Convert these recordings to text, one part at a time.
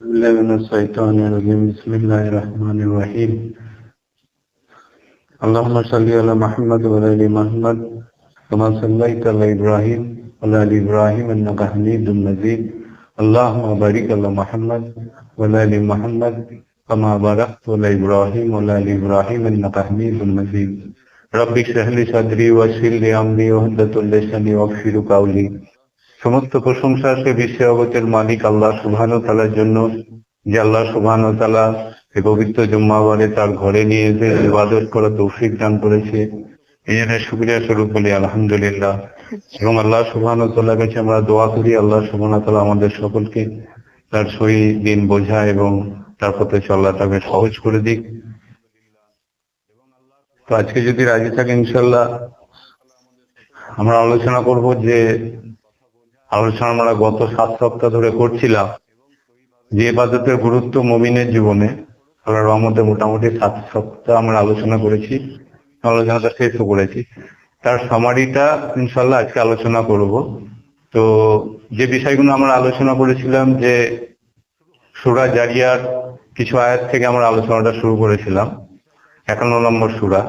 بالله من الشيطان الرجيم. بسم الله الرحمن الرحيم. اللهم صل على محمد وعلى آل محمد كما صليت على إبراهيم وعلى آل إبراهيم إنك حميد مجيد. اللهم بارك على محمد وعلى آل محمد كما باركت على إبراهيم وعلى آل إبراهيم إنك حميد مجيد. رب اشرح لي صدري ويسر لي أمري واحلل لساني واغفر قولي. সমস্ত প্রশংসা সে বিশ্ব মালিক আল্লাহ সুবহান তালার জন্য, যে আল্লাহ সুবহান তালা এই পবিত্র জুম্মাবারে তার ঘরে নিয়ে এসে ইবাদত করা তৌফিক দান করেছে। এই জন্য শুক্রিয়া স্বরূপ বলি, আলহামদুলিল্লাহ। এবং আল্লাহ সুবহান কাছে আমরা দোয়া করি, আল্লাহ সুবহান তালা আমাদের সকলকে তার সহি দিন বোঝা এবং তার পথে চলা তাকে সহজ করে দিক। তো আজকে যদি রাজি থাকে ইনশাল্লাহ আমরা আলোচনা করব যে আলোচনা আমরা গত সাত সপ্তাহ ধরে করছিলাম। যে ইবাদতের গুরুত্ব মমিনের জীবনে আল্লাহ রহমতে মোটামুটি সাত সপ্তাহ আমরা আলোচনা করেছি, আলোচনাটা শেষও করেছি। তার সামারিটা ইনশাল্লাহ আজকে আলোচনা করব। তো যে বিষয়গুলো আমরা আলোচনা করেছিলাম, যে সুরা জারিয়ার কিছু আয়াত থেকে আমরা আলোচনাটা শুরু করেছিলাম, একান্ন নম্বর সুরা।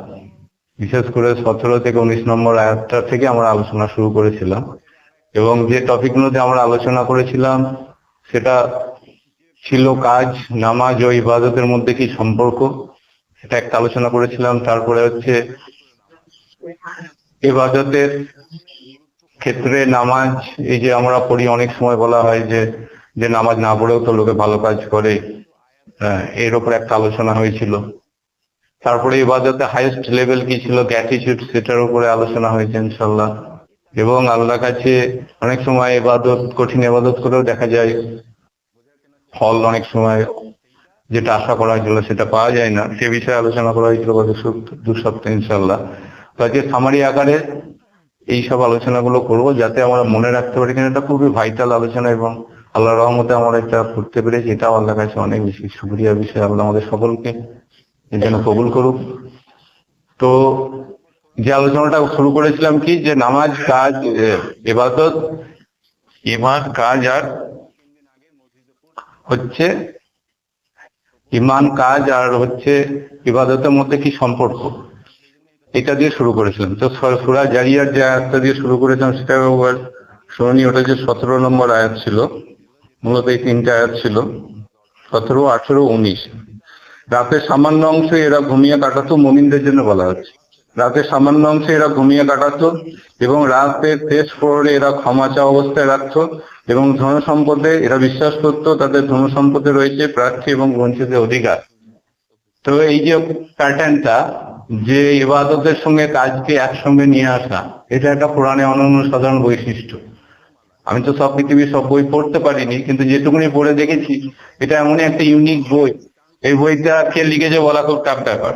বিশেষ করে সতেরো থেকে উনিশ নম্বর আয়াতটা থেকে আমরা আলোচনা শুরু করেছিলাম। এবং যে টপিকগুলোতে আমরা আলোচনা করেছিলাম সেটা ছিল কাজ নামাজ ও ইবাদতের মধ্যে কি সম্পর্ক? সেটা একটা আলোচনা করেছিলাম। তারপরে হচ্ছে ইবাদতের ক্ষেত্রে নামাজ এই যে আমরা পড়ি অনেক সময় বলা হয় যে যে নামাজ না পড়েও তো লোকে ভালো কাজ করে। হ্যাঁ, এর উপর একটা আলোচনা হয়েছিল। তারপরে ইবাদতে হাইয়েস্ট লেভেল কি ছিল? গ্যাটিচিউড সেটার উপরে আলোচনা হয়েছে ইনশাল্লাহ এবং আল্লাহ কাছে অনেক সময় এবাদত কঠিন এবাদত করেও দেখা যায়, ফল অনেক সময় যেটা আশা করা হয়েছিল সেটা পাওয়া যায় না। সে বিষয়ে আলোচনা করা হয়েছিল গত দু সপ্তাহ ইনশাল্লাহ তো আজকে সামারি আকারে এইসব আলোচনাগুলো করব যাতে আমরা মনে রাখতে পারি কিন্তু এটা খুবই ভাইটাল আলোচনা এবং আল্লাহ রহমতে আমরা এটা করতে পেরেছি। এটাও আল্লাহ কাছে অনেক বেশি সুক্রিয়া বিষয়। আল্লাহ আমাদের সকলকে এর জন্য কবুল করুক। তো যে আলোচনাটা শুরু করেছিলাম কি, যে নামাজ কাজ এবাদত ইমান কাজ আর হচ্ছে ইমান কাজ আর হচ্ছে ইবাদতের মধ্যে কি সম্পর্ক? এটা দিয়ে শুরু করেছিলাম। তো সুরা জারিয়ার যে আয়াতটা দিয়ে শুরু করেছিলাম সেটা একবার শুনি ওটা যে সতেরো নম্বর আয়াত ছিল, মূলত এই তিনটা আয়াত ছিল। সতেরো, আঠেরো, উনিশ। রাতের সামান্য অংশ এরা ঘুমিয়ে কাটাতো মমিনদের জন্য বলা হচ্ছে। রাতের সামান্য অংশে এরা ঘুমিয়ে কাটাতো এবং রাতের শেষ প্রহরে এরা ক্ষমা চা অবস্থায় রাখতো এবং ধন সম্পদে এরা বিশ্বাস করতো তাদের ধন সম্পদে রয়েছে প্রার্থী এবং বঞ্চিতের অধিকার। তো এই যে প্যাটার্নটা যে ইবাদতের সঙ্গে কাজকে একসঙ্গে নিয়ে আসা, এটা একটা পুরাণে অনন্য সাধারণ বৈশিষ্ট্য। আমি তো সব পৃথিবীর সব বই পড়তে পারিনি, কিন্তু যেটুকুনি পড়ে দেখেছি, এটা এমনই একটা ইউনিক বই। এই বইটা কে লিখেছে বলা খুব টাফ ব্যাপার।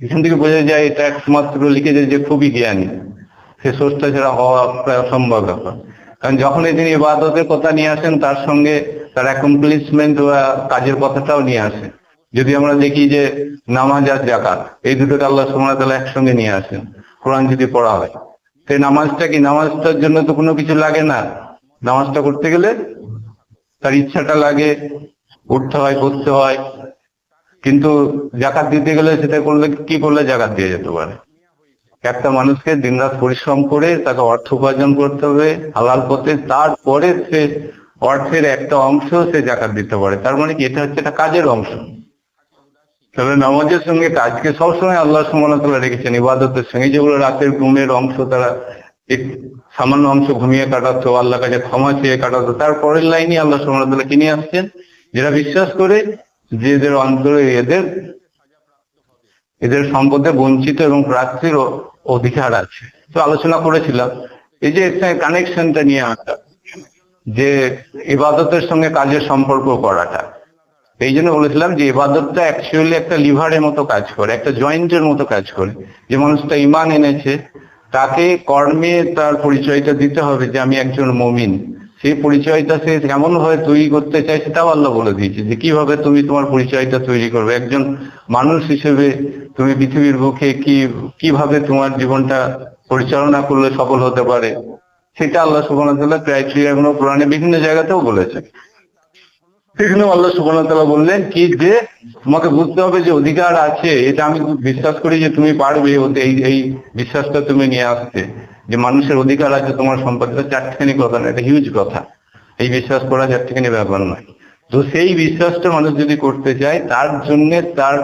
এখান থেকে বোঝা যায় এটা একমাত্র লিখেছে যে খুবই জ্ঞানী। সে সোর্সটা ছাড়া হওয়া প্রায় অসম্ভব ব্যাপার। কারণ যখনই তিনি ইবাদতের কথা নিয়ে আসেন, তার সঙ্গে তার অ্যাকমপ্লিশমেন্ট বা কাজের কথাটাও নিয়ে আসেন। যদি আমরা দেখি যে নামাজ আর জাকাত এই দুটোকে আল্লাহ তাআলা একসঙ্গে নিয়ে আসেন, কোরআন যদি পড়া হয়। সেই নামাজটা কি, নামাজটার জন্য তো কোনো কিছু লাগে না? নামাজটা করতে গেলে তার ইচ্ছাটা লাগে, উঠতে হয় করতে হয়। কিন্তু জাকাত দিতে গেলে সেটা করলে কি করলে জাকাত দিয়ে যেতে পারে? একটা মানুষকে দিনরাত পরিশ্রম করে তাকে অর্থ উপার্জন করতে হবে হালাল পথে, তারপরে সে অর্থের একটা অংশ সে জাকাত দিতে পারে। তার মানে কি? এটা হচ্ছে একটা কাজের অংশ। তাহলে নামাজের সঙ্গে কাজকে সবসময় আল্লাহ সমানতলা রেখেছেন। ইবাদতের সঙ্গে যেগুলো রাতের ঘুমের অংশ, তারা সামান্য অংশ ঘুমিয়ে কাটাতো আল্লাহ কাছে ক্ষমা চেয়ে কাটাতো তারপরের লাইনে আল্লাহ সমানতলা কিনে আসছেন। যেটা বিশ্বাস করে যে এদের অন্তরে এদের এদের সম্পদে বঞ্চিত এবং প্রার্থীর অধিকার আছে। তো আলোচনা করেছিলাম, এই যে কানেকশনটা নিয়ে আসা, যে ইবাদতের সঙ্গে কাজের সম্পর্ক করাটা। এই জন্য বলেছিলাম যে ইবাদতটা অ্যাকচুয়ালি একটা লিভারের মতো কাজ করে, একটা জয়েন্টের মতো কাজ করে। যে মানুষটা ইমান এনেছে, তাকে কর্মে তার পরিচয়টা দিতে হবে যে আমি একজন মমিন। সেই পরিচয়টা সে কেমন ভাবে তৈরি করতে চায় সেটাও আল্লাহ বলে দিয়েছে যে কীভাবে তুমি তোমার পরিচয়টা তৈরি করবে। একজন মানুষ হিসেবে তুমি পৃথিবীর বুকে কি, কীভাবে তোমার জীবনটা পরিচালনা করলে সফল হতে পারে, সেটা আল্লাহ সুবাহ ওয়া তাআলা ক্রাইটেরিয়া গুলো পুরাণে বিভিন্ন জায়গাতেও বলেছে। সেখানে আল্লাহ সুবহানাহু বললেন, কি যে তোমাকে বুঝতে হবে যে অধিকার আছে, এটা আমি বিশ্বাস করি যে তুমি পারবে এই এই বিশ্বাসটা তুমি নিয়ে আসতে। যে মানুষের অধিকার আছে, তোমার সম্পর্কে চারটিখানি কথা না এটা হিউজ কথা। এই বিশ্বাস করা চারটিখানি ব্যাপার নয়। তো সেই বিশ্বাসটা মানুষ যদি করতে চায়, তার জন্য তার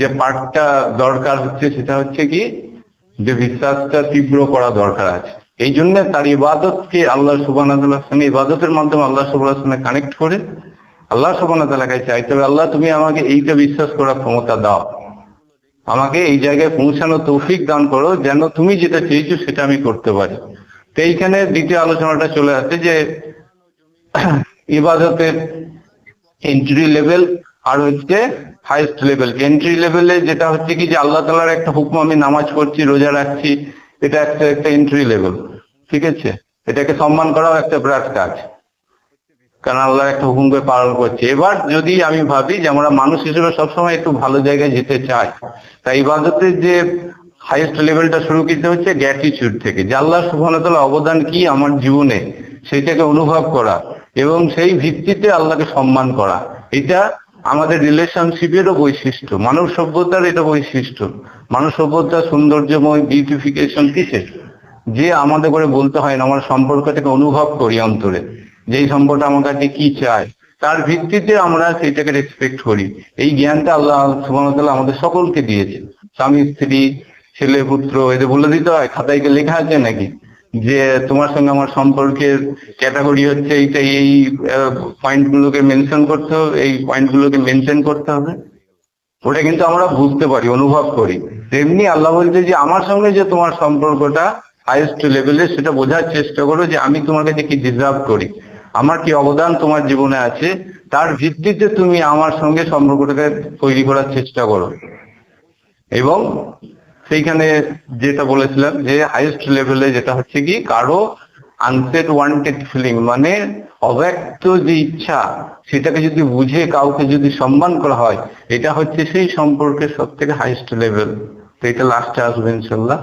যে পার্টটা দরকার হচ্ছে, সেটা হচ্ছে কি? যে বিশ্বাসটা তীব্র করা দরকার আছে। এই জন্য তার ইবাদতকে আল্লাহ সুবাহ ইবাদতের মাধ্যমে আল্লাহ সুবাহ কানেক্ট করে আল্লাহ সুবাহ তালাকে চাইতে হবে, আল্লাহ তুমি আমাকে এইটা বিশ্বাস করার ক্ষমতা দাও। আমাকে এই জায়গায় পৌঁছানো তৌফিক দান করো, যেন তুমি যেটা চেয়েছো সেটা আমি করতে পারি। তো এইখানে দ্বিতীয় আলোচনাটা চলে আসছে যে, ইবাদতের এন্ট্রি লেভেল আর হচ্ছে হাইস্ট লেভেল এন্ট্রি লেভেলে যেটা হচ্ছে কি যে আল্লাহ তালার একটা হুকুম, আমি নামাজ পড়ছি, রোজা রাখছি, এটা একটা একটা এন্ট্রি লেভেল ঠিক আছে? এটাকে সম্মান করাও একটা বিরাট কাজ। কারণ আল্লাহর একটা হুকুমকে পালন করছে। এবার যদি আমি ভাবি যে আমরা মানুষ হিসেবে সবসময় একটু ভালো জায়গায় যেতে চাই তাই ইবাদতের যে হাইয়েস্ট লেভেলটা শুরু করতে হচ্ছে গ্যাটিচিউড থেকে, যে আল্লাহ সুবহানাহু অবদান কি আমার জীবনে, সেইটাকে অনুভব করা এবং সেই ভিত্তিতে আল্লাহকে সম্মান করা। এটা আমাদের রিলেশনশিপেরও বৈশিষ্ট্য, মানব সভ্যতার এটা বৈশিষ্ট্য। মানব সভ্যতার সৌন্দর্যময় বিউটিফিকেশন কিসের? যে আমাদের করে বলতে হয় না, আমার সম্পর্কটাকে অনুভব করি অন্তরে। যে এই সম্পর্কটা আমার কাছে কি চায়, তার ভিত্তিতে আমরা সেইটাকে রেসপেক্ট করি। এই জ্ঞানটা আল্লাহ সুবহানাহু আমাদের সকলকে দিয়েছে স্বামী, স্ত্রী, ছেলে, পুত্র এদের বলে দিতে হয় খাতায় লেখা আছে নাকি? যে তোমার সঙ্গে আমার সম্পর্কের ক্যাটাগরি হচ্ছে এইটা, এই পয়েন্ট গুলোকে মেনশন করতে হবে, এই পয়েন্ট গুলোকে মেনশন করতে হবে। ওটা কিন্তু আমরা বুঝতে পারি, অনুভব করি। তেমনি আল্লাহ বলছে যে, আমার সঙ্গে যে তোমার সম্পর্কটা হাইয়েস্ট লেভেলে সেটা বোঝার চেষ্টা করো যে আমি তোমার কাছে কি ডিজার্ভ করি। আমার কি অবদান তোমার জীবনে আছে? তার ভিত্তিতে তুমি আমার সঙ্গে সম্পর্কটাকে তৈরি করার চেষ্টা করো। এবং সেইখানে যেটা বলেছিলাম যে হাইয়েস্ট লেভেলে যেটা হচ্ছে কি, কারও আনসেট ওয়ান্টেড ফিলিং মানে অব্যক্ত যে ইচ্ছা, সেটাকে যদি বুঝে কাউকে যদি সম্মান করা হয়, এটা হচ্ছে সেই সম্পর্কের সব থেকে হাইয়েস্ট লেভেল তো এটা লাস্টে আসবে ইনশাল্লাহ।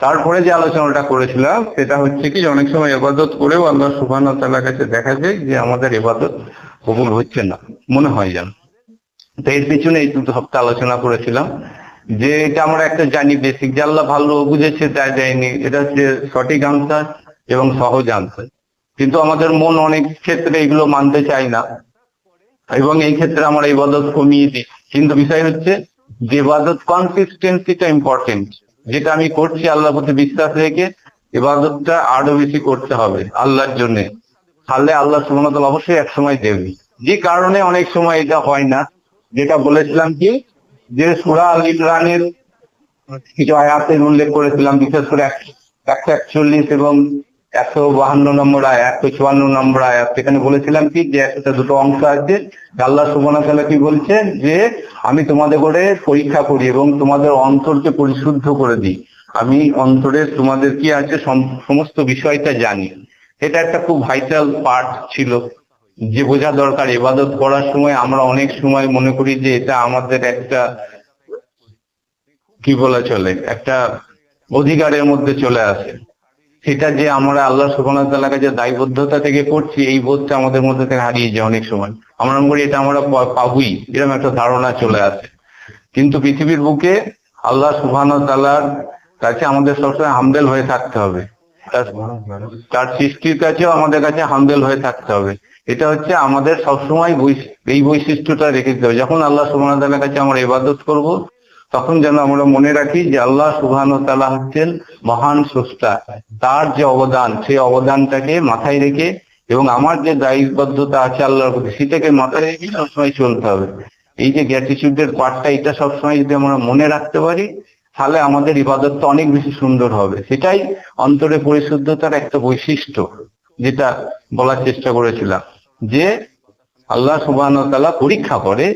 তারপরে যে আলোচনাটা করেছিলাম, সেটা হচ্ছে কি অনেক সময় এবাদত করেও আল্লাহ সুবহান তাল্লাহ কাছে দেখা যায় যে আমাদের এবাদত কবুল হচ্ছে না, মনে হয় যেন। তো এর পিছনে এই দুটো সপ্তাহ আলোচনা করেছিলাম যে এটা আমরা একটা জানি বেসিক যে আল্লাহ ভালো বুঝেছে তা যায়নি এটা হচ্ছে সঠিক আনসার এবং সহজ আনসার কিন্তু আমাদের মন অনেক ক্ষেত্রে এগুলো মানতে চায় না এবং এই ক্ষেত্রে আমরা ইবাদত কমিয়ে দিই। কিন্তু বিষয় হচ্ছে যে ইবাদত কনসিস্টেন্সিটা ইম্পর্টেন্ট যেটা আমি করছি, আল্লাহর প্রতি বিশ্বাস রেখে ইবাদতটা আরও বেশি করতে হবে আল্লাহর জন্য। তাহলে আল্লাহ সুমনতল অবশ্যই এক সময় দেবে। যে কারণে অনেক সময় এটা হয় না। যেটা বলেছিলাম কি, যে সুরা আল ইমরানের কিছু আয়াতের উল্লেখ করেছিলাম, বিশেষ করে একশো একচল্লিশ এবং একশো বাহান্ন নম্বর আয়াত একশো চুয়ান্ন নম্বর আয়াত সেখানে বলেছিলাম কি, যে একটা দুটো অংশ আছে আল্লাহ সুবহানাহু তাআলা কি বলছেন যে আমি তোমাদের করে পরীক্ষা করি এবং তোমাদের অন্তরকে পরিশুদ্ধ করে দিই। আমি অন্তরে তোমাদের কি আছে সমস্ত বিষয়টা জানি। এটা একটা খুব ভাইটাল পার্ট ছিল। যে বোঝা দরকার, ইবাদত করার সময় আমরা অনেক সময় মনে করি যে এটা আমাদের একটা কি বলা চলে, একটা অধিকারের মধ্যে চলে আসে। সেটা যে আমরা আল্লাহ ওয়া কাছে দায়বদ্ধতা থেকে করছি এই বোধটা আমাদের মধ্যে থেকে হারিয়ে যায় অনেক সময়। আমরা মনে করি এটা আমরা পাবই, এরকম একটা ধারণা চলে আসে। কিন্তু পৃথিবীর বুকে আল্লাহ তাআলার কাছে আমাদের সবসময় হামদেল হয়ে থাকতে হবে। তার- সৃষ্টির কাছেও আমাদের কাছে হামদেল হয়ে থাকতে হবে। এটা হচ্ছে আমাদের সবসময় এই বৈশিষ্ট্যটা রেখে দিতে হবে। যখন আল্লাহ ওয়া কাছে আমরা ইবাদত করব তখন যেন আমরা মনে রাখি যে আল্লাহ সুবহানাহু তাআলা হচ্ছেন মহান স্রষ্টা। তার যে অবদান, সেই অবদানটাকে মাথায় রেখে এবং আমার যে দায়বদ্ধতা আছে আল্লাহর প্রতি, সেটাকে মাথায় রেখে সবসময় চলতে হবে। এই যে গ্র্যাটিচিউডের পার্টটা এটা সবসময় যদি আমরা মনে রাখতে পারি, তাহলে আমাদের ইবাদতটা অনেক বেশি সুন্দর হবে। সেটাই অন্তরে পরিশুদ্ধতার একটা বৈশিষ্ট্য, যেটা বলার চেষ্টা করেছিলাম। যে আল্লাহ ওয়া পরীক্ষা করে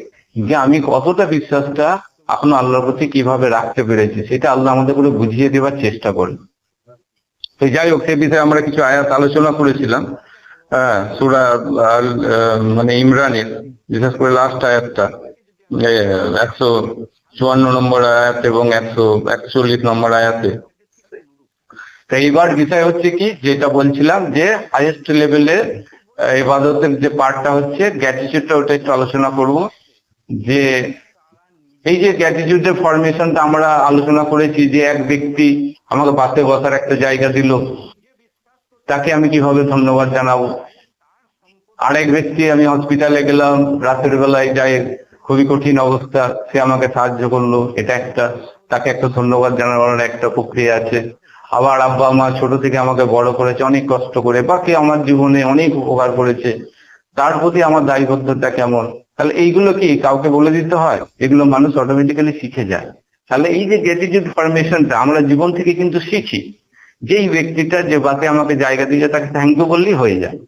যে আমি কতটা বিশ্বাসটা এখনও আল্লাহর প্রতি কীভাবে রাখতে পেরেছি, সেটা আল্লাহ আমাদের করে বুঝিয়ে দেওয়ার চেষ্টা করেন তো যাই হোক, সে বিষয়ে আমরা কিছু আয়াত আলোচনা করেছিলাম। হ্যাঁ সুরা মানে ইমরানের, বিশেষ করে লাস্ট আয়াতটা একশো চুয়ান্ন নম্বর আয়াত এবং একশো একচল্লিশ নম্বর আয়াতে। তো এইবার বিষয় হচ্ছে কি, যেটা বলছিলাম যে হাইয়েস্ট লেভেলে ইবাদতের যে পার্টটা হচ্ছে গ্র্যাটিটিউডটা ওটা একটু আলোচনা করব। যে এই যে গ্র্যাটিটিউডের ফরমেশনটা আমরা আলোচনা করেছি যে এক ব্যক্তি আমাকে পাশে বসার একটা জায়গা দিল, তাকে আমি কীভাবে ধন্যবাদ জানাব? আরেক ব্যক্তি আমি হসপিটালে গেলাম, রাতের বেলায় যাই, খুবই কঠিন অবস্থা, সে আমাকে সাহায্য করল, এটা একটা, তাকে একটা ধন্যবাদ জানানোর একটা প্রক্রিয়া আছে। আবার আব্বা মা ছোট থেকে আমাকে বড় করেছে, অনেক কষ্ট করে, বাকি আমার জীবনে অনেক উপকার করেছে। তার প্রতি আমার দায়বদ্ধতা কেমন? তাহলে এইগুলো কি কাউকে বলে দিতে হয়? এগুলো মানুষ অটোমেটিক্যালি শিখে যায়। তাহলে এই যে গ্র্যাটিটিউড ফরমেশনটা আমরা জীবন থেকে কিন্তু শিখি। যেই ব্যক্তিটা যে বাসে আমাকে জায়গা দিয়েছে তাকে থ্যাংক ইউ বললেই হয়ে যায়।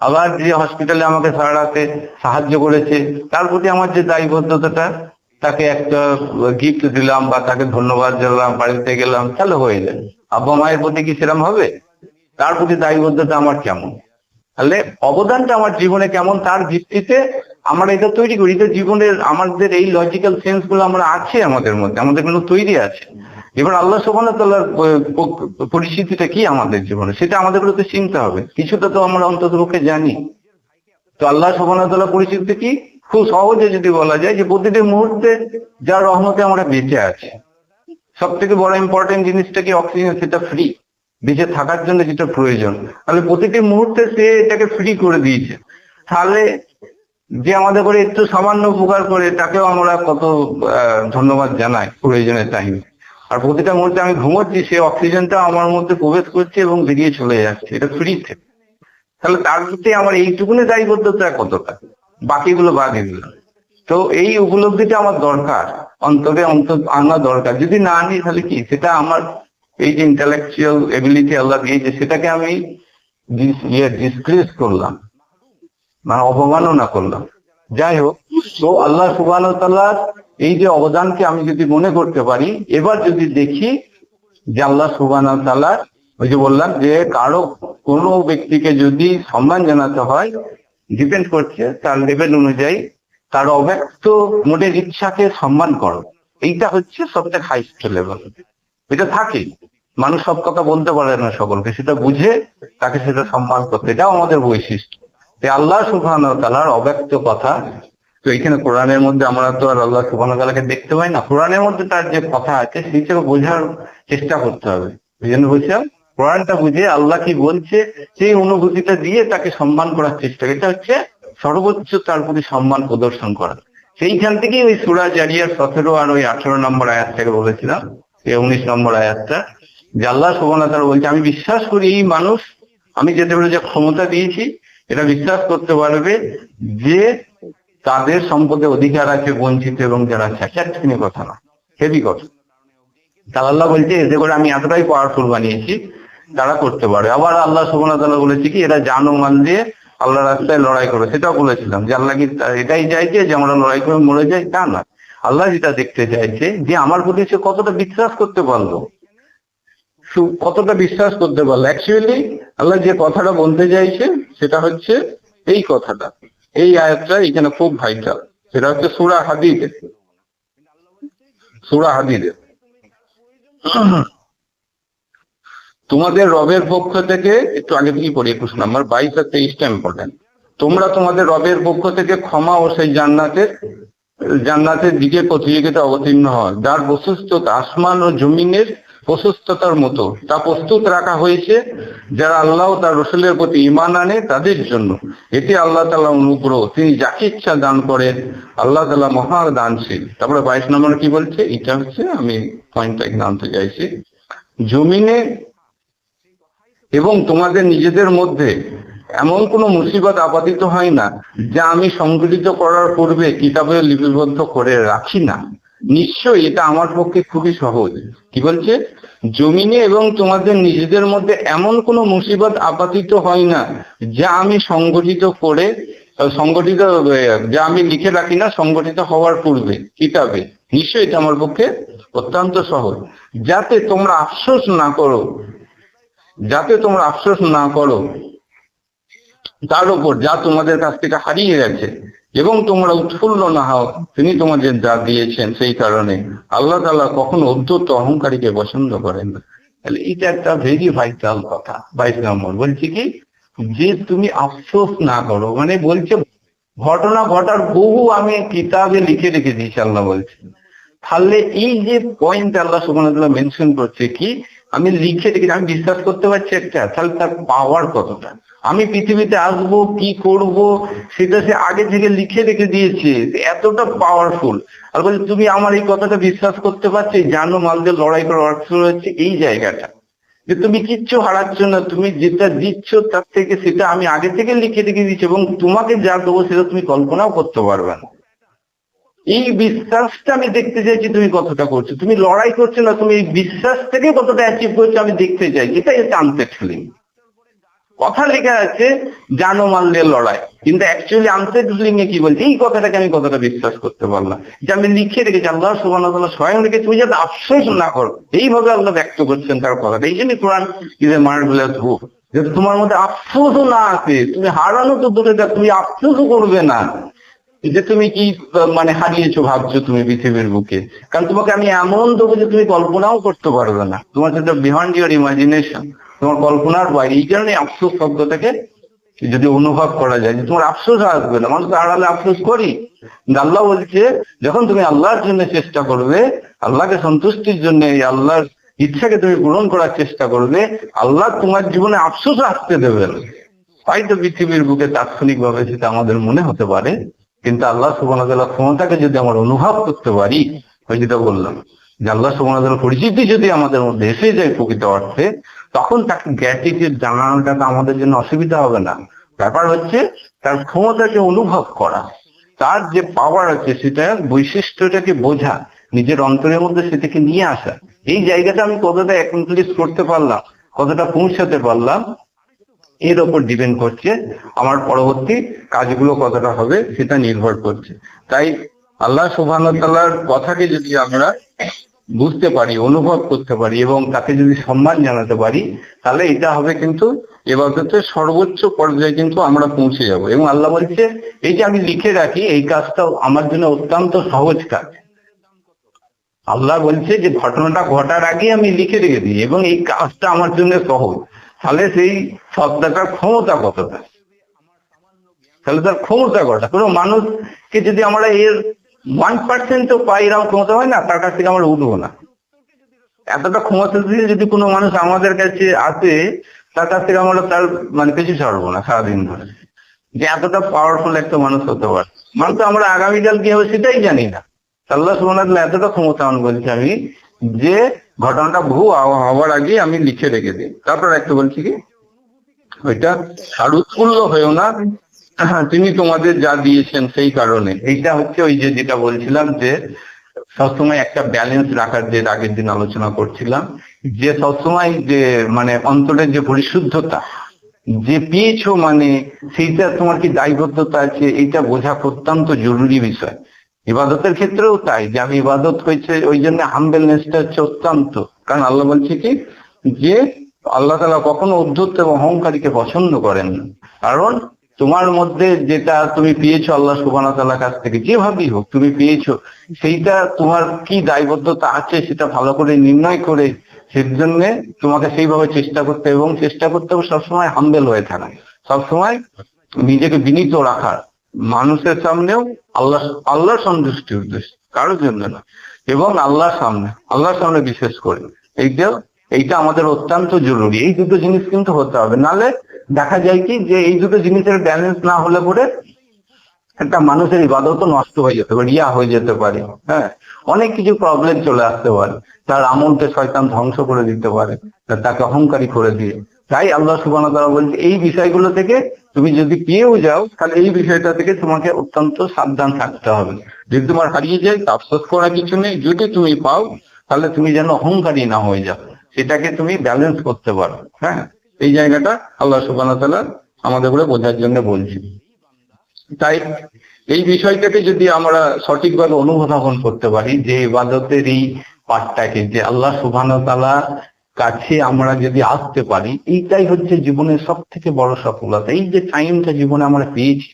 আবার যে হসপিটালে আমাকে সারাতে সাহায্য করেছে, তার প্রতি আমার যে দায়বদ্ধতাটা, তাকে একটা গিফট দিলাম বা তাকে ধন্যবাদ জানালাম, বাড়িতে গেলাম, তাহলে হয়ে যায়। আব্বা মায়ের প্রতি কি সেরকম হবে? তার প্রতি দায়বদ্ধতা আমার কেমন? তাহলে অবদানটা আমার জীবনে কেমন তার ভিত্তিতে আমরা এটা তৈরি করি। এটা জীবনের আমাদের এই লজিক্যাল সেন্সগুলো আমরা আছে আমাদের মধ্যে, আমাদের কিন্তু তৈরি আছে। এবার আল্লাহ সোহান তাল্লার পরিস্থিতিটা কি আমাদের জীবনে? সেটা আমাদের তো চিনতে হবে। কিছুটা তো আমরা অন্তত পক্ষে জানি। তো আল্লাহ সোহান তাল্লাহ পরিস্থিতি কি? খুব সহজে যদি বলা যায় যে প্রতিটি মুহূর্তে যার রহমতে আমরা বেঁচে আছি। সব থেকে বড় ইম্পর্টেন্ট জিনিসটা কি? অক্সিজেন সেটা ফ্রি বেঁচে থাকার জন্য যেটা প্রয়োজন। তাহলে প্রতিটি মুহূর্তে সে এটাকে ফ্রি করে দিয়েছে। তাহলে যে আমাদের করে একটু সামান্য উপকার করে, তাকেও আমরা কত ধন্যবাদ জানাই প্রয়োজনের টাইমে আর প্রতিটা মুহূর্তে আমি ঘুমোচ্ছি, সে অক্সিজেনটা আমার মধ্যে প্রবেশ করছে এবং বেরিয়ে চলে যাচ্ছে। এটা ফ্রিতে তাহলে তার প্রতি আমার এইটুকুনি দায়বদ্ধতা কতটা? বাকিগুলো বাদ দিলাম। তো এই উপলব্ধিটা আমার দরকার। অন্তরে অন্তর আনা দরকার। যদি না আনি, তাহলে কি? সেটা আমার এই যে ইন্টালেকচুয়াল এবিলিটি আল্লাহ দিয়েছে, সেটাকে আমি ইয়ে ডিসক্রিজ করলাম মানে অবমাননা করলাম। যাই হোক, তো আল্লাহ সুবান এই যে অবদানকে আমি যদি মনে করতে পারি, এবার যদি দেখি যে আল্লাহ সুবান ওই যে বললাম যে কারও কোনো ব্যক্তিকে যদি সম্মান জানাতে হয় ডিপেন্ড করছে তার লেভেল অনুযায়ী তার অব্যক্ত মনের ইচ্ছাকে সম্মান করো। এইটা হচ্ছে সবথেকে হাইস্ট লেভেল এটা থাকে। মানুষ সব কথা বলতে পারে না সকলকে, সেটা বুঝে তাকে সেটা সম্মান করতে। এটাও আমাদের বৈশিষ্ট্য। আল্লাহ সুবহান তালার অব্যক্ত কথা, তো এখানে কোরআনের মধ্যে আমরা তো আর আল্লাহ সুবহান তালাকে দেখতে পাই না। কোরআনের মধ্যে তার যে কথা আছে সেইটাকে বোঝার চেষ্টা করতে হবে। ওই জন্য বলছিলাম কোরআনটা বুঝে আল্লাহ কি বলছে, সেই অনুভূতিটা দিয়ে তাকে সম্মান করার চেষ্টা। এটা হচ্ছে সর্বোচ্চ তার প্রতি সম্মান প্রদর্শন করা। সেইখান থেকেই ওই সুরা জারিয়ার সতেরো আর ওই আঠারো নম্বর আয়াত থেকে বলেছিলাম এই উনিশ নম্বর আয়াতটা। যে আল্লাহ ওয়া তাআলা বলছে, আমি বিশ্বাস করি এই মানুষ, আমি যেতে যে ক্ষমতা দিয়েছি, এটা বিশ্বাস করতে পারবে যে তাদের সম্পদে অধিকার আছে, বঞ্চিত এবং যারা চাকরির কথা না হেভি কথা। তাহলে আল্লাহ বলছে, এতে করে আমি এতটাই পাওয়ারফুল বানিয়েছি, তারা করতে পারে আবার আল্লাহ ওয়া তাআলা বলেছে কি, এরা জানো মান দিয়ে আল্লাহ রাস্তায় লড়াই করে সেটাও বলেছিলাম যে আল্লাহ কি এটাই চাইছে যে আমরা লড়াই করে মরে যাই? তা না। আল্লাহ যেটা দেখতে চাইছে যে আমার প্রতি সে কতটা বিশ্বাস করতে পারল। কতটা বিশ্বাস করতে পারল। অ্যাকচুয়ালি আল্লাহ যে কথাটা বলতে চাইছে, সেটা হচ্ছে এই কথাটা। এই আয়াতটা এখানে খুব ভাইটাল সেটা হচ্ছে সুরা হাদিদে। সুরা হাদিদে। তোমাদের রবের পক্ষ থেকে, একটু আগে থেকে পড়ি, একুশ নাম্বার, বাইশ আর তেইশটা ইম্পর্টেন্ট তোমরা তোমাদের রবের পক্ষ থেকে ক্ষমা ও সেই জান্নাতের জান্নাতের দিকে প্রতিযোগিতা অবতীর্ণ হয়। যার বস্তুস্থতা আসমান ও জমিনের প্রশস্ততার মতো। তা প্রস্তুত রাখা হয়েছে যারা আল্লাহ তার রসুলের প্রতি ইমান আনে তাদের জন্য। এটি আল্লাহ তালা অনুগ্রহ। তিনি যাকে ইচ্ছা দান করেন, আল্লাহ তালা মহা দানশীল। তারপরে বাইশ নম্বর কি বলছে? এটা হচ্ছে আমি পয়েন্টটা আনতে চাইছি জমিনে এবং তোমাদের নিজেদের মধ্যে এমন কোনো মুসিবত আপাতিত হয় না যা আমি সংগঠিত করার পূর্বে কিতাবে লিপিবদ্ধ করে রাখি না। নিশ্চয়ই এটা আমার পক্ষে খুবই সহজ। কি বলছে? জমিনে এবং তোমাদের নিজেদের মধ্যে এমন কোনো মুসিবত আপাতিত হয় না যা আমি সংগঠিত করে, সংগঠিত, যা আমি লিখে রাখি না, সংগঠিত হওয়ার পূর্বে কিতাবে। নিশ্চয়ই এটা আমার পক্ষে অত্যন্ত সহজ। যাতে তোমরা আফসোস না করো, যাতে তোমরা আফসোস না করো তার উপর যা তোমাদের কাছ থেকে হারিয়ে গেছে এবং তোমরা উৎফুল্ল না হও, তিনি তোমাদের যা দিয়েছেন সেই কারণে আল্লাহ তালা কখনো অধ্যত্ত অহংকারীকে পছন্দ করেন তাহলে এটা একটা ভেরি ভাইটাল কথা, বাইশ নম্বর। বলছি কি, যে তুমি আফসোস না করো মানে বলছে, ঘটনা ঘটার বহু আমি কিতাবে লিখে রেখে দিয়েছি আল্লাহ বলছে। তাহলে এই যে পয়েন্ট আল্লাহ সুবহানাহু মেনশন করছে কি, আমি লিখে রেখেছি, আমি বিশ্বাস করতে পারছি একটা, তাহলে তার পাওয়ার কতটা? আমি পৃথিবীতে আসব, কি করব, সেটা সে আগে থেকে লিখে রেখে দিয়েছে। এতটা পাওয়ারফুল আর বলছে তুমি আমার এই কথাটা বিশ্বাস করতে পারছ? জানো মালদের লড়াই করার অর্থ হচ্ছে এই জায়গাটা। যে তুমি কিচ্ছু হারাচ্ছ না, তুমি যেটা দিচ্ছ তার থেকে সেটা আমি আগে থেকে লিখে রেখে দিচ্ছি এবং তোমাকে যা দেবো সেটা তুমি কল্পনাও করতে পারবে না। এই বিশ্বাসটা আমি দেখতে চাইছি তুমি কতটা করছ। তুমি লড়াই করছ না, তুমি এই বিশ্বাস থেকে কতটা অ্যাচিভ করছ আমি দেখতে চাই এটাই হচ্ছে আনসেট ফিলিং কথা লেখা আছে, জানো মানলে লড়াই। কিন্তু অ্যাকচুয়ালি আনসেট ফিলিং এ কি বলছে? এই কথাটাকে আমি কতটা বিশ্বাস করতে পারলাম? যে আমি লিখে রেখেছি, আল্লাহ সুবাহ স্বয়ং রেখে তুমি যাতে আফসোস না করো। এইভাবে আল্লাহ ব্যক্ত করছেন তার কথাটা। এই জন্যই কোরআন ইজে মার্গুলাস হুক যাতে তোমার মধ্যে আফসোসও না আছে তুমি হারানো তো দূরে যাক তুমি আফসোসও করবে না। যে তুমি কি মানে হারিয়েছো ভাবছ তুমি পৃথিবীর বুকে। কারণ তোমাকে আমি এমন দেবো যে তুমি কল্পনাও করতে পারবে না। তোমার সেটা বিহন্ড ইউর ইমাজিনেশন তোমার কল্পনার বাইরে। এই কারণে আফসোস শব্দটাকে যদি অনুভব করা যায়, যে তোমার আফসোস আসবে না। মানুষ হারালে আফসোস করি। আল্লাহ বলছে, যখন তুমি আল্লাহর জন্য চেষ্টা করবে, আল্লাহকে সন্তুষ্টির জন্য, এই আল্লাহর ইচ্ছাকে তুমি পূরণ করার চেষ্টা করবে, আল্লাহ তোমার জীবনে আফসোস আসতে দেবেন। হয়তো পৃথিবীর বুকে তাৎক্ষণিক ভাবে সেটা আমাদের মনে হতে পারে। কিন্তু আল্লাহ সুবাহ ক্ষমতাকে যদি আমরা অনুভব করতে পারি, ওই যেটা বললাম, যে আল্লাহ সুবাহ পরিচিতি যদি আমাদের মধ্যে এসে যায় প্রকৃত অর্থে তখন তাকে গ্র্যাটিটিউড জানানোটা তো আমাদের জন্য অসুবিধা হবে না। ব্যাপার হচ্ছে, তার ক্ষমতাকে অনুভব করা, তার যে পাওয়ার আছে, সেটা বৈশিষ্ট্যটাকে বোঝা, নিজের অন্তরের মধ্যে সেটাকে নিয়ে আসা। এই জায়গাটা আমি কতটা অ্যাকমপ্লিশ করতে পারলাম, কতটা পৌঁছাতে পারলাম, এর ওপর ডিপেন্ড করছে, আমার পরবর্তী কাজগুলো কতটা হবে, সেটা নির্ভর করছে। তাই আল্লাহ সুবহানাহু কথাকে যদি আমরা বুঝতে পারি, অনুভব করতে পারি এবং তাকে যদি সম্মান জানাতে পারি, তাহলে এটা হবে কিন্তু এবাদতের সর্বোচ্চ পর্যায়ে কিন্তু আমরা পৌঁছে যাব। এবং আল্লাহ বলছে, এই যে আমি লিখে রাখি, এই কাজটা আমার জন্য অত্যন্ত সহজ কাজ। আল্লাহ বলছে যে ঘটনাটা ঘটার আগে আমি লিখে রেখে দিই এবং এই কাজটা আমার জন্য সহজ। তাহলে সেই শব্দটার ক্ষমতা কতটা? তাহলে তার ক্ষমতা কতটা? কোনো মানুষকে যদি আমরা এর ওয়ান পার্সেন্ট তো পাই, এরকম ক্ষমতা হয় না, তার কাছ থেকে আমরা উঠবো না। এতটা ক্ষমতা দিয়ে যদি কোনো মানুষ আমাদের কাছে আসে, তার কাছ থেকে আমরা তার মানে পিছু ছাড়বো না সারাদিন ধরে। যে এতটা পাওয়ারফুল একটা মানুষ হতে পারে। মানুষ তো আমরা আগামীকাল কি হবে সেটাই জানি না। আল্লাহ সুবহানাহু এতটা ক্ষমতাবান বলছি আমি, যে ঘটনাটা আ- হওয়ার আগে আমি লিখে রেখে দিই। তারপর একটা বলছি কি, ওইটা উৎফুল্ল হয়েও না তিনি তোমাদের যা দিয়েছেন সেই কারণে। এইটা হচ্ছে ওই যে যেটা বলছিলাম যে, সবসময় একটা ব্যালেন্স রাখার যে আগের দিন আলোচনা করছিলাম, যে সবসময় যে মানে অন্তরের যে পরিশুদ্ধতা, যে পেয়েছ মানে সেইটা তোমার কি দায়বদ্ধতা আছে, এইটা বোঝা অত্যন্ত জরুরি বিষয়। ইবাদতের ক্ষেত্রেও তাই, যে আমি ইবাদত হয়েছে, ওই জন্য হাম্বেলনেসটা হচ্ছে অত্যন্ত। কারণ আল্লাহ বলছে কি? যে, আল্লাহ তালা কখনো উদ্ধত্ত এবং অহংকারীকে পছন্দ করেন না। কারণ তোমার মধ্যে যেটা তুমি পেয়েছ আল্লাহ সুবান কাছ থেকে, যেভাবেই হোক তুমি পেয়েছ, সেইটা তোমার কি দায়বদ্ধতা আছে সেটা ভালো করে নির্ণয় করে সেই জন্য তোমাকে সেইভাবে চেষ্টা করতে এবং চেষ্টা করতে হবে সবসময় হাম্বেল হয়ে থাকা। সবসময় নিজেকে বিনীত রাখার, মানুষের সামনেও আল্লাহ, আল্লাহর সন্তুষ্টির উদ্দেশ্য, কারোর জন্য না, এবং আল্লাহর সামনে আল্লাহর সামনে বিশেষ করে। এইটা এইটা আমাদের অত্যন্ত জরুরি। এই দুটো জিনিস কিন্তু হতে হবে। নালে দেখা যায় কি যে এই দুটো জিনিসের ব্যালেন্স না হলে পরে একটা মানুষের ইবাদত নষ্ট হয়ে যেতে পারে, ইয়া হয়ে যেতে পারে। হ্যাঁ অনেক কিছু প্রবলেম চলে আসতে পারে। তার আমলকে শয়তান ধ্বংস করে দিতে পারে তাকে অহংকারী করে দিয়ে। তাই আল্লাহ সুবান বলছে এই বিষয়গুলো থেকে তুমি যদি পেয়েও যাও, তাহলে এই বিষয়টা থেকে তোমাকে অত্যন্ত সাবধান থাকতে হবে। যদি তোমার হারিয়ে যায় আফসোস করার কিছু নেই। যদি তুমি পাও, তাহলে তুমি যেন অহংকারী না হয়ে যাও। সেটাকে তুমি ব্যালেন্স করতে পারো হ্যাঁ? এই জায়গাটা আল্লাহ সুবান আমাদের করে বোঝার জন্য বলছি তাই এই বিষয়টাকে যদি আমরা সঠিকভাবে অনুধাবন করতে পারি যে ইবাদতের এই পাঠটাকে যে আল্লাহ সুবহান তাআলা কাছে আমরা যদি আসতে পারি, এইটাই হচ্ছে জীবনের সব থেকে বড় সফলতা। এই যে টাইমটা জীবনে আমরা পেয়েছি,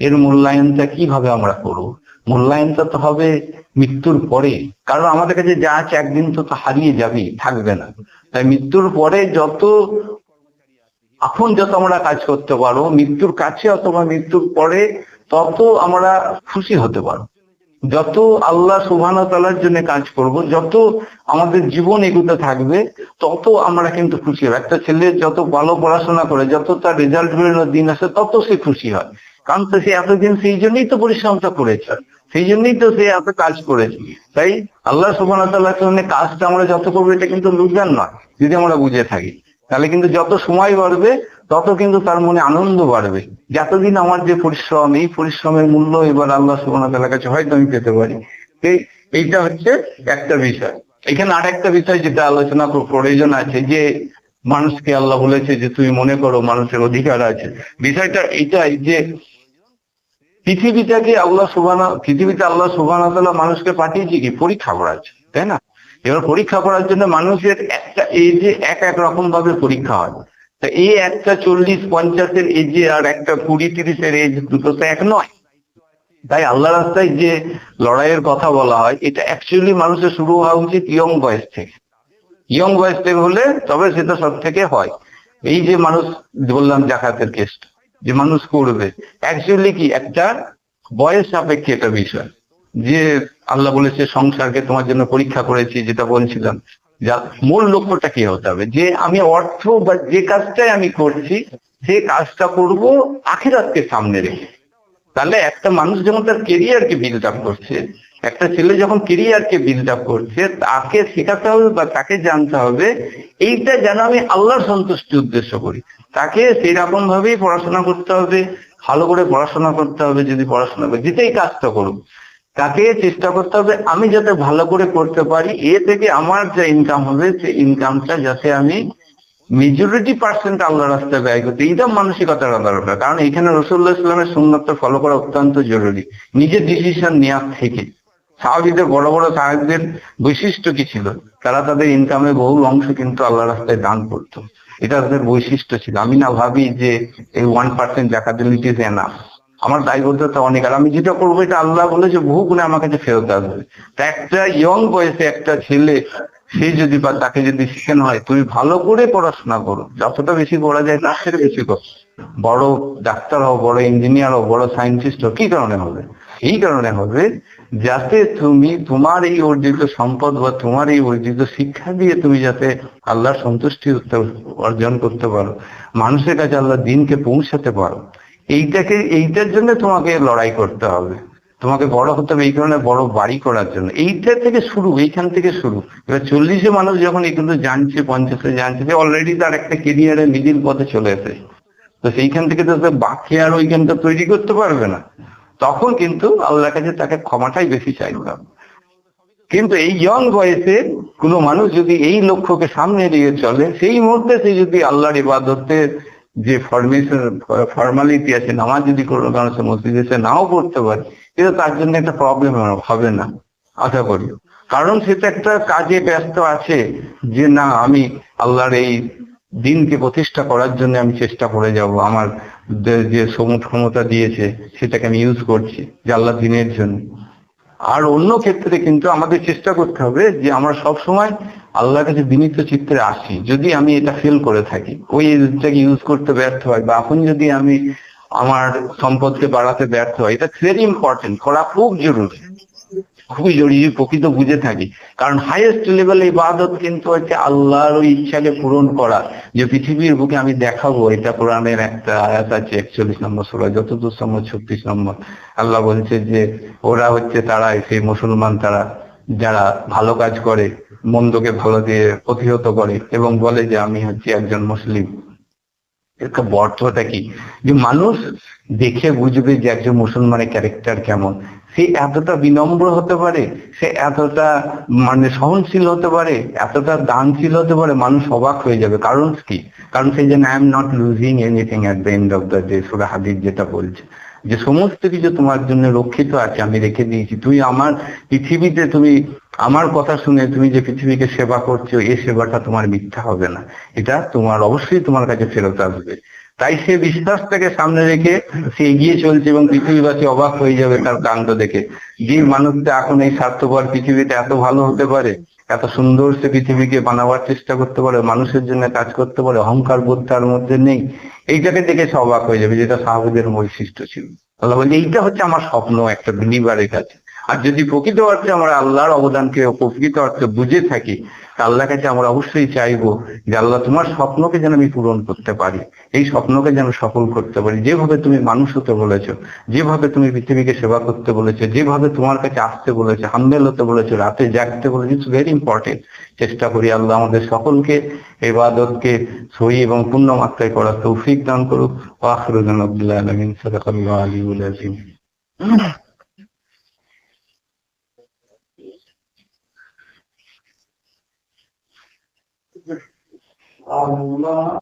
এর মূল্যায়নটা কীভাবে আমরা করব? মূল্যায়নটা তো হবে মৃত্যুর পরে, কারণ আমাদের কাছে যা আছে একদিন তো হারিয়ে যাবে, থাকবে না। তাই মৃত্যুর পরে যত এখন যত আমরা কাজ করতে পারো, মৃত্যুর কাছে অথবা মৃত্যুর পরে তত আমরা খুশি হতে পারো। যত আল্লাহ সুবহান তালার জন্য কাজ করব, যত আমাদের জীবন এগুতে থাকবে, তত আমরা কিন্তু খুশি হবে। একটা ছেলে যত ভালো পড়াশোনা করে, যত তার রেজাল্ট বেরোনোর দিন আসে, তত সে খুশি হয়। কারণ তো সে এতদিন সেই জন্যই তো পরিশ্রমটা করেছে। সেই জন্যই তো সে এত কাজ করেছে। তাই আল্লাহ তাল্লাহ কাজটা আমরা যত করব, এটা কিন্তু লুজান নয়, যদি আমরা বুঝে থাকি। তাহলে কিন্তু যত সময় বাড়বে, তত কিন্তু তার মনে আনন্দ বাড়বে। যতদিন আমার যে পরিশ্রম, এই পরিশ্রমের মূল্য এবার আল্লাহ তাআলার কাছে হয়তো আমি পেতে পারি। এই, এইটা হচ্ছে একটা বিষয়। এখানে আর একটা বিষয় যেটা আলোচনা প্রয়োজন আছে, যে মানুষকে আল্লাহ বলেছে যে, তুমি মনে করো মানুষের অধিকার আছে। বিষয়টা এটাই যে পৃথিবীটাকে আল্লাহ সুবানা পৃথিবীতে আল্লাহ সুবানা মানুষকে পাঠিয়েছে কি? পরীক্ষা জন্য, তাই না? এবার পরীক্ষা করার জন্য মানুষের একটা এজে এক এক রকম ভাবে পরীক্ষা হয়। তা এই একটা চল্লিশ পঞ্চাশের এজে আর একটা কুড়ি তিরিশের এজ দুটো তো এক নয়। তাই আল্লাহ রাস্তায় যে লড়াইয়ের কথা বলা হয় এটা অ্যাকচুয়ালি মানুষের শুরু হওয়া উচিত ইয়ং বয়স থেকে। ইয়ং বয়স থেকে হলে তবে সেটা সব থেকে হয়। এই যে মানুষ বললাম জাকাতের কেসটা যে মানুষ করবে। অ্যাকচুয়ালি কি, একটা বয়স সাপেক্ষে একটা বিষয়। যে আল্লাহ বলেছে, সংসারকে তোমার জন্য পরীক্ষা করেছি, যেটা বলছিলাম। যা, মূল লক্ষ্যটা কি হতে হবে? যে আমি অর্থ বা যে কাজটাই আমি করছি, সে কাজটা করব আখেরাতকে সামনে রেখে। তাহলে একটা মানুষ যখন তার কেরিয়ারকে বিল্ড আপ করছে একটা ছেলে যখন কেরিয়ারকে বিল্ড আপ করছে, তাকে শেখাতে হবে বা তাকে জানতে হবে, এইটা যেন আমি আল্লাহর সন্তুষ্টি উদ্দেশ্য করি। তাকে সেই রকম ভাবেই পড়াশোনা করতে হবে, ভালো করে পড়াশোনা করতে হবে, যদি পড়াশোনা করে, যেটাই কাজটা করুক। তাকে চেষ্টা করতে হবে, আমি যাতে ভালো করে করতে পারি, এ থেকে আমার যে ইনকাম হবে সেই ইনকামটা যাতে আমি মেজরিটি পার্সেন্ট আল্লাহ রাস্তায় ব্যয় করতে, এইটা মানসিকতার দরকার কারণ এখানে রসুল্লাহ ইসলামের সুন্নতটা ফলো করা অত্যন্ত জরুরি। নিজের ডিসিশন নেওয়ার থেকে। সাহাবিদের বড় বড় সাহাবিদের বৈশিষ্ট্য কি ছিল? তারা তাদের ইনকামের বহু অংশ কিন্তু আল্লাহ রাস্তায় দান করতো। এটা তাদের বৈশিষ্ট্য ছিল। আমি না ভাবি যে এই ওয়ান পার্সেন্ট জাকাত ইট এনাফ আমার দায়বদ্ধতা অনেক। আর আমি যেটা করব, এটা আল্লাহ বলেছে বহু গুণে আমার কাছে ফেরত আসবে। তা একটা ইয়ং বয়সে একটা ছেলে, সে যদি বা তাকে যদি শেখানো হয়, তুমি ভালো করে পড়াশোনা করো। যতটা বেশি পড়া যায়, তার থেকে বেশি করো। বড় ডাক্তার হও, বড় ইঞ্জিনিয়ার হও, বড় সায়েন্টিস্ট হও, কি কারণে হবে? এই কারণে হবে যাতে তুমি তোমার এই অর্জিত সম্পদ বা তোমার এই অর্জিত শিক্ষা দিয়ে তুমি যাতে আল্লাহর সন্তুষ্টি অর্জন করতে পারো, মানুষের কাছে আল্লাহ দিনকে পৌঁছাতে পারো। এইটাকে, এইটার জন্য তোমাকে লড়াই করতে হবে। তোমাকে বড় হতে হবে, এই কারণে বড় বাড়ি করার জন্য। এইটা থেকে শুরু, এইখান থেকে শুরু। এবার চল্লিশে মানুষ যখন এগুলো জানছে, পঞ্চাশে জানছে যে অলরেডি তার একটা কেরিয়ারে মিডিল পথে চলে এসেছে। তো সেইখান থেকে তো বাকি আর ওইখানটা তৈরি করতে পারবে না। তখন কিন্তু আল্লাহর কাছে তাকে ক্ষমাটাই বেশি হবে কিন্তু এই ইয়ং বয়সে কোনো মানুষ যদি এই লক্ষ্যকে সামনে দিয়ে চলে, সেই মুহূর্তে সে যদি আল্লাহর ইবাদতের যে ফরমেশন ফর্মালিটি আছে, নামাজ যদি কোনো কারণে সে মসজিদে সে নাও পড়তে পারে, কিন্তু তার জন্য একটা প্রবলেম হবে না, আশা করি। কারণ সে তো একটা কাজে ব্যস্ত আছে যে না, আমি আল্লাহর এই দিনকে প্রতিষ্ঠা করার জন্য আমি চেষ্টা করে যাব। আমার যে- সমুদ ক্ষমতা দিয়েছে, সেটাকে আমি ইউজ করছি আল্লাহ দিনের জন্য। আর অন্য ক্ষেত্রে কিন্তু আমাদের চেষ্টা করতে হবে যে আমরা সব সময় আল্লাহর কাছে বিনীত চিত্রে আসি। যদি আমি এটা ফেল করে থাকি, ওই ইউজ করতে ব্যর্থ হয়, বা এখন যদি আমি আমার সম্পদকে বাড়াতে ব্যর্থ হয়, এটা ভেরি ইম্পর্টেন্ট করা খুব জরুরি। খুবই জরুরি প্রকৃত বুঝে থাকি। কারণ হাইয়েস্ট লেভেল ইবাদত কিন্তু হচ্ছে আল্লাহর ওই ইচ্ছাকে পূরণ করা। যে পৃথিবীর বুকে আমি দেখাবো, এটা কোরআনের একটা আয়াত আছে, একচল্লিশ নম্বর সোলা যতদূর সম্ভব ছত্রিশ নম্বর। আল্লাহ বলছে যে, ওরা হচ্ছে তারা, সেই মুসলমান তারা, যারা ভালো কাজ করে, মন্দকে ভালো দিয়ে প্রতিহত করে এবং বলে যে, আমি হচ্ছে একজন মুসলিম। একটা অর্থটা কি? যে মানুষ দেখে বুঝবে যে একজন মুসলমানের ক্যারেক্টার কেমন। সে এতটা বিনম্র হতে পারে, সে এতটা মানে সহনশীল হতে পারে, এতটা দানশীল হতে পারে, মানুষ অবাক হয়ে যাবে। কারণ কি? কারণ সেই জন্য I am not losing anything at the end of the day সুরা হাদিস যেটা বলছে। যে সমস্ত কিছু তোমার জন্য রক্ষিত আছে, আমি রেখে দিয়েছি। তুই আমার পৃথিবীতে তুমি আমার কথা শুনে তুমি যে পৃথিবীকে সেবা করছ, এই সেবাটা তোমার মিথ্যা হবে না। এটা তোমার, অবশ্যই তোমার কাছে ফেরত আসবে। তাই সে বিশ্বাসটাকে সামনে রেখে সে এগিয়ে চলছে এবং পৃথিবীবাসী অবাক হয়ে যাবে তার কাণ্ড দেখে। যে মানুষটা এখন এই স্বার্থপর পৃথিবীতে এত ভালো হতে পারে, এত সুন্দর সে পৃথিবীকে বানাবার চেষ্টা করতে পারে, মানুষের জন্য কাজ করতে পারে, অহংকার বোধ তার মধ্যে নেই, এইটাকে দেখে সে অবাক হয়ে যাবে যেটা সাহাবিদের বৈশিষ্ট্য ছিল। আল্লাহ বলছে, এইটা হচ্ছে আমার স্বপ্ন, একটা বিলিভারের কাছে। আর যদি প্রকৃত অর্থে আমরা আল্লাহর অবদানকে প্রকৃত অর্থে বুঝে থাকি, তা আল্লাহর কাছে আমরা অবশ্যই চাইব যে আল্লাহ তোমার স্বপ্নকে যেন আমি পূরণ করতে পারি। এই স্বপ্নকে যেন সফল করতে পারি। যেভাবে তুমি মানুষ হতে বলেছ, যেভাবে তুমি পৃথিবীকে সেবা করতে বলেছ, যেভাবে তোমার কাছে আসতে বলেছ হাম্বেল হতে বলেছ, রাতে জাগতে বলেছ ইটস ভেরি ইম্পর্টেন্ট চেষ্টা করি আল্লাহ আমাদের সকলকে এবাদতকে সহি এবং পূর্ণ মাত্রায় করার তৌফিক দান করুক। আখরুদ্দিন আব্দুল্লাহ আলমিন সাদাকাল্লাহ আলিউল আজিম Allah